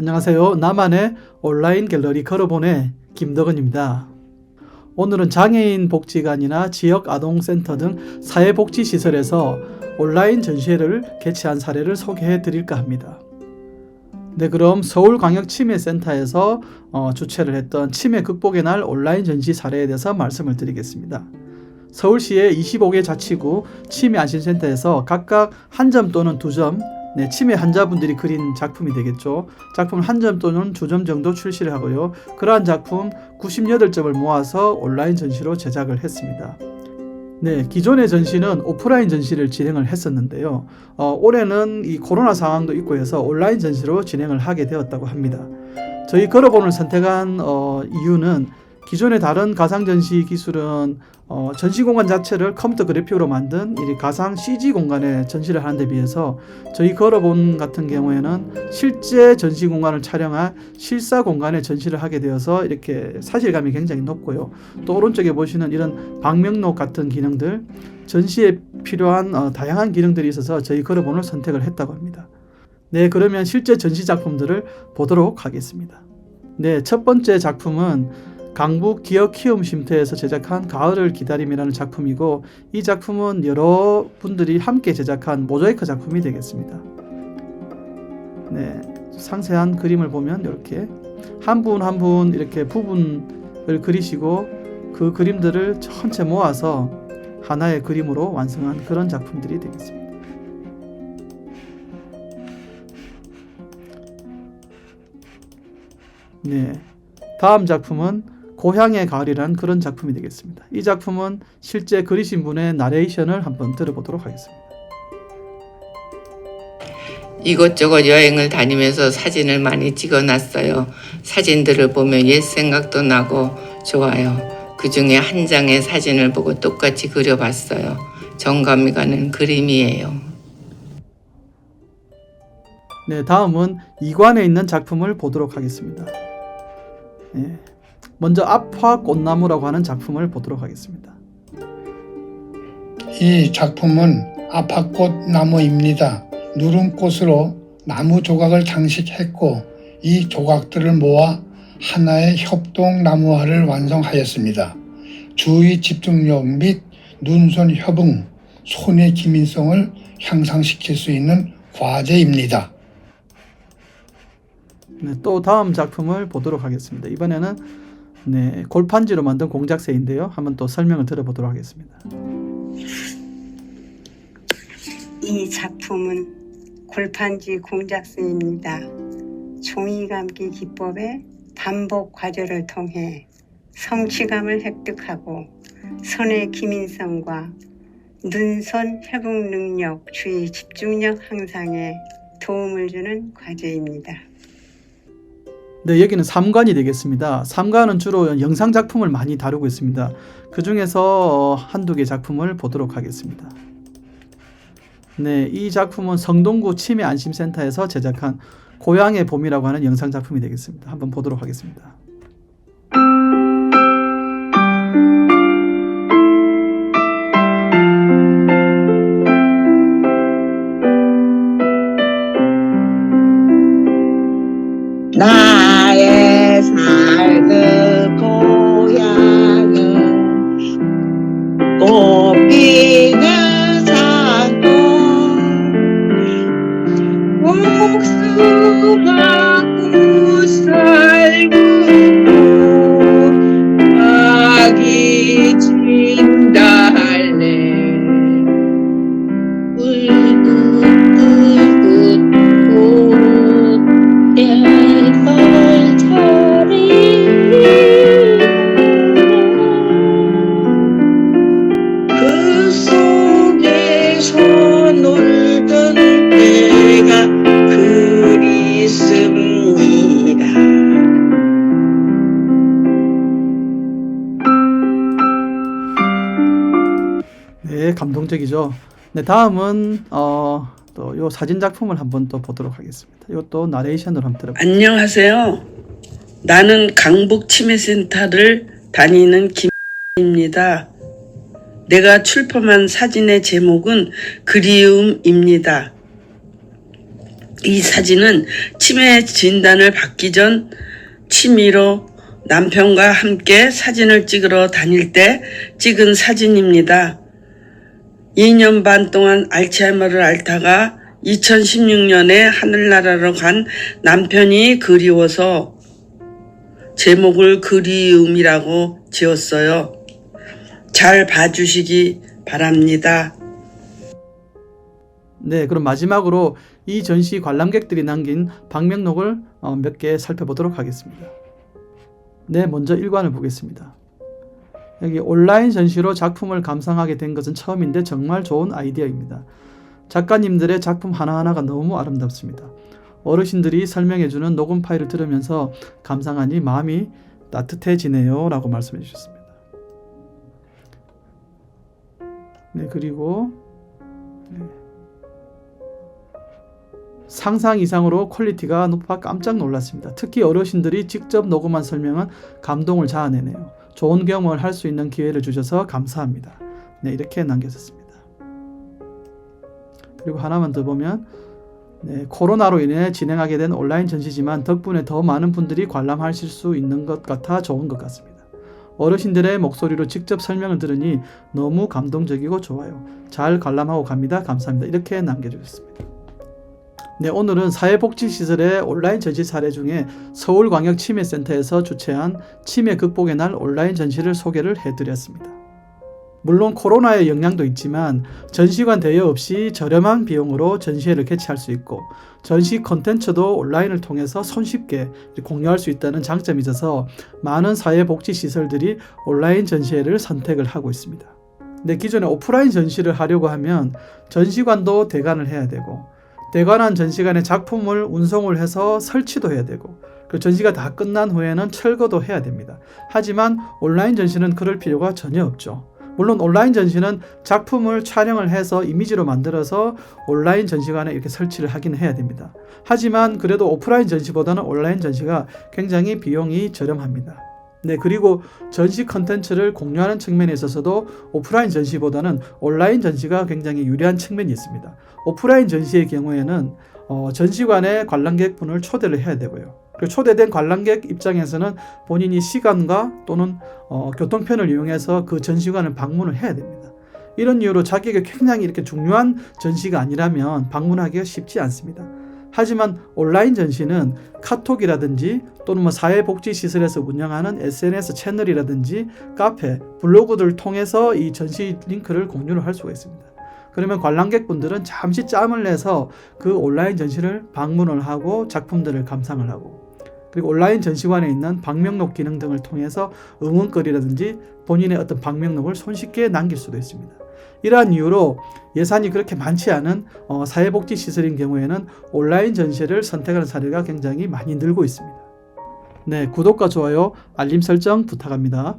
안녕하세요. 나만의 온라인 갤러리 걸어보네 김덕은입니다. 오늘은 장애인 복지관이나 지역 아동센터 등 사회복지시설에서 온라인 전시회를 개최한 사례를 소개해 드릴까 합니다. 네, 그럼 서울광역치매센터에서 어, 주최를 했던 치매 극복의 날 온라인 전시 사례에 대해서 말씀을 드리겠습니다. 서울시의 25개 자치구 치매 안심센터에서 각각 한 점 또는 두 점, 네, 치매 환자분들이 그린 작품이 되겠죠. 작품 한 점 또는 두 점 정도 출시를 하고요. 그러한 작품 98점을 모아서 온라인 전시로 제작을 했습니다. 네, 기존의 전시는 오프라인 전시를 진행을 했었는데요. 어, 올해는 이 코로나 상황도 있고 해서 온라인 전시로 진행을 하게 되었다고 합니다. 저희 걸어본을 선택한 어, 이유는 기존의 다른 가상 전시 기술은 어, 전시 공간 자체를 컴퓨터 그래픽으로 만든 이 가상 CG 공간에 전시를 하는 데 비해서 저희 걸어본 같은 경우에는 실제 전시 공간을 촬영한 실사 공간에 전시를 하게 되어서 이렇게 사실감이 굉장히 높고요. 또 오른쪽에 보시는 이런 방명록 같은 기능들 전시에 필요한 어, 다양한 기능들이 있어서 저희 걸어본을 선택을 했다고 합니다. 네, 그러면 실제 전시 작품들을 보도록 하겠습니다. 네, 첫 번째 작품은 강북 기업 키움 쉼터에서 제작한 가을을 기다림이라는 작품이고 이 작품은 여러 분들이 함께 제작한 모자이크 작품이 되겠습니다. 네, 상세한 그림을 보면 이렇게 한 분 한 분 이렇게 부분을 그리시고 그 그림들을 전체 모아서 하나의 그림으로 완성한 그런 작품들이 되겠습니다. 네. 다음 작품은 고향의 가을이라는 그런 작품이 되겠습니다. 이 작품은 실제 그리신 분의 나레이션을 한번 들어보도록 하겠습니다. 이곳저곳 여행을 다니면서 사진을 많이 찍어 놨어요. 사진들을 보면 옛 생각도 나고 좋아요. 그 중에 한 장의 사진을 보고 똑같이 그려봤어요. 정감이 가는 그림이에요. 네, 다음은 이관에 있는 작품을 보도록 하겠습니다. 네, 먼저 앞화 꽃나무라고 하는 작품을 보도록 하겠습니다. 이 작품은 아파꽃 나무입니다. 누름꽃으로 나무 조각을 장식했고 이 조각들을 모아 하나의 협동 나무화를 완성하였습니다. 주의 집중력 및 눈손 협응, 손의 기민성을 향상시킬 수 있는 과제입니다. 네, 또 다음 작품을 보도록 하겠습니다. 이번에는 네, 골판지로 만든 공작새인데요. 한번 또 설명을 들어보도록 하겠습니다. 이 작품은 골판지 공작새입니다. 종이 감기 기법의 반복 과제를 통해 성취감을 획득하고 손의 기민성과 눈손 회복 능력, 주의 집중력 향상에 도움을 주는 과제입니다. 네, 여기는 3관이 되겠습니다. 3관은 주로 영상 작품을 많이 다루고 있습니다. 그 중에서 어, 한두 개 작품을 보도록 하겠습니다. 네, 이 작품은 성동구 치매 안심센터에서 제작한 고향의 봄이라고 하는 영상 작품이 되겠습니다. 한번 보도록 하겠습니다. 나의 삶 네, 감동적이죠. 네, 다음은 어, 또 요 사진 작품을 한번 또 보도록 하겠습니다. 이것도 나레이션으로 한번 들어볼게요. 안녕하세요. 나는 강북 치매센터를 다니는 김입니다. 내가 출품한 사진의 제목은 그리움입니다. 이 사진은 치매 진단을 받기 전 취미로 남편과 함께 사진을 찍으러 다닐 때 찍은 사진입니다. 2년 반 동안 알츠하이머를 앓다가 2016년에 하늘나라로 간 남편이 그리워서 제목을 그리움이라고 지었어요. 잘 봐주시기 바랍니다. 네, 그럼 마지막으로 이 전시 관람객들이 남긴 방명록을 어, 몇개 살펴보도록 하겠습니다. 네, 먼저 일관을 보겠습니다. 여기 온라인 전시로 작품을 감상하게 된 것은 처음인데 정말 좋은 아이디어입니다. 작가님들의 작품 하나하나가 너무 아름답습니다. 어르신들이 설명해주는 녹음 파일을 들으면서 감상하니 마음이 따뜻해지네요. 라고 말씀해 주셨습니다. 네, 그리고 네. 상상 이상으로 퀄리티가 높아 깜짝 놀랐습니다. 특히 어르신들이 직접 녹음한 설명은 감동을 자아내네요. 좋은 경험을 할 수 있는 기회를 주셔서 감사합니다. 네, 이렇게 남겨졌습니다. 그리고 하나만 더 보면 네, 코로나로 인해 진행하게 된 온라인 전시지만 덕분에 더 많은 분들이 관람하실 수 있는 것 같아 좋은 것 같습니다. 어르신들의 목소리로 직접 설명을 들으니 너무 감동적이고 좋아요. 잘 관람하고 갑니다. 감사합니다. 이렇게 남겨주셨습니다. 네, 오늘은 사회복지시설의 온라인 전시 사례 중에 서울광역치매센터에서 주최한 치매 극복의 날 온라인 전시를 소개를 해드렸습니다. 물론 코로나의 영향도 있지만 전시관 대여 없이 저렴한 비용으로 전시회를 개최할 수 있고 전시 컨텐츠도 온라인을 통해서 손쉽게 공유할 수 있다는 장점이 있어서 많은 사회복지시설들이 온라인 전시회를 선택을 하고 있습니다. 네, 기존에 오프라인 전시를 하려고 하면 전시관도 대관을 해야 되고 대관한 전시관에 작품을 운송을 해서 설치도 해야 되고 그 전시가 다 끝난 후에는 철거도 해야 됩니다. 하지만 온라인 전시는 그럴 필요가 전혀 없죠. 물론 온라인 전시는 작품을 촬영을 해서 이미지로 만들어서 온라인 전시관에 이렇게 설치를 하긴 해야 됩니다. 하지만 그래도 오프라인 전시보다는 온라인 전시가 굉장히 비용이 저렴합니다. 네, 그리고 전시 컨텐츠를 공유하는 측면에 있어서도 오프라인 전시보다는 온라인 전시가 굉장히 유리한 측면이 있습니다. 오프라인 전시의 경우에는 어, 전시관에 관람객분을 초대를 해야 되고요. 그리고 초대된 관람객 입장에서는 본인이 시간과 또는 어, 교통편을 이용해서 그 전시관을 방문을 해야 됩니다. 이런 이유로 자기에게 굉장히 이렇게 중요한 전시가 아니라면 방문하기가 쉽지 않습니다. 하지만 온라인 전시는 카톡이라든지 또는 뭐 사회복지시설에서 운영하는 SNS 채널이라든지 카페, 블로그들 통해서 이 전시 링크를 공유를 할 수가 있습니다. 그러면 관람객분들은 잠시 짬을 내서 그 온라인 전시를 방문을 하고 작품들을 감상을 하고 그리고 온라인 전시관에 있는 방명록 기능 등을 통해서 응원글이라든지 본인의 어떤 방명록을 손쉽게 남길 수도 있습니다. 이러한 이유로 예산이 그렇게 많지 않은 어, 사회복지 시설인 경우에는 온라인 전시를 선택하는 사례가 굉장히 많이 늘고 있습니다. 네, 구독과 좋아요, 알림 설정 부탁합니다.